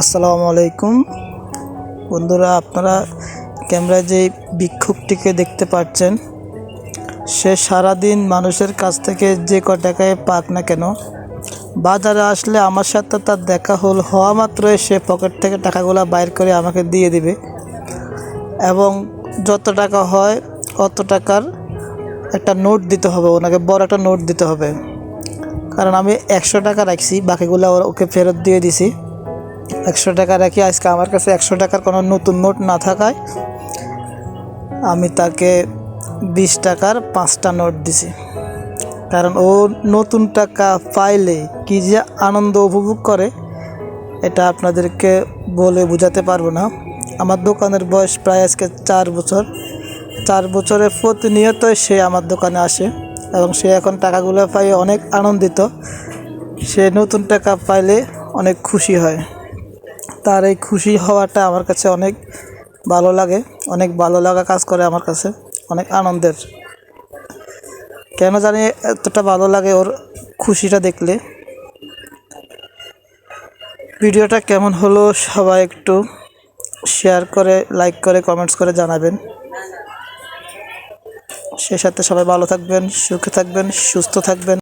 আসসালামু আলাইকুম। বন্ধুরা, আপনারা ক্যামেরায় যে বিক্ষোভটিকে দেখতে পাচ্ছেন, সে সারাদিন মানুষের কাছ থেকে যে ক টাকায় পাক না কেন, বাজারে আসলে আমার সাথে তার দেখা হল হওয়া মাত্রই সে পকেট থেকে টাকাগুলো বাইর করে আমাকে দিয়ে দিবে। এবং যত টাকা হয়, অত টাকার একটা নোট দিতে হবে, ওনাকে বড় একটা নোট দিতে হবে। কারণ আমি একশো টাকা রাখছি, বাকিগুলো ওকে ফেরত দিয়ে দিছি। একশো টাকা রাখি আজকে আমার কাছে একশো টাকার কোনো নতুন নোট না থাকায় আমি তাকে বিশ টাকার পাঁচটা নোট দিছি। কারণ ও নতুন টাকা পাইলে কি যে আনন্দ উপভোগ করে, এটা আপনাদেরকে বলে বোঝাতে পারব না। আমার দোকানের বয়স প্রায় আজকে চার বছর। চার বছরে প্রতিনিয়তই সে আমার দোকানে আসে এবং সে এখন টাকাগুলো পাই অনেক আনন্দিত। সে নতুন টাকা পাইলে অনেক খুশি হয়। তার এই খুশি হওয়াটা আমার কাছে অনেক ভালো লাগে, অনেক ভালো লাগা কাজ করে আমার কাছে, অনেক আনন্দের। কেন জানি এতটা ভালো লাগে ওর খুশিটা দেখলে। ভিডিওটা কেমন হলো সবাই একটু শেয়ার করে লাইক করে কমেন্টস করে জানাবেন। সে সাথে সবাই ভালো থাকবেন, সুখে থাকবেন, সুস্থ থাকবেন।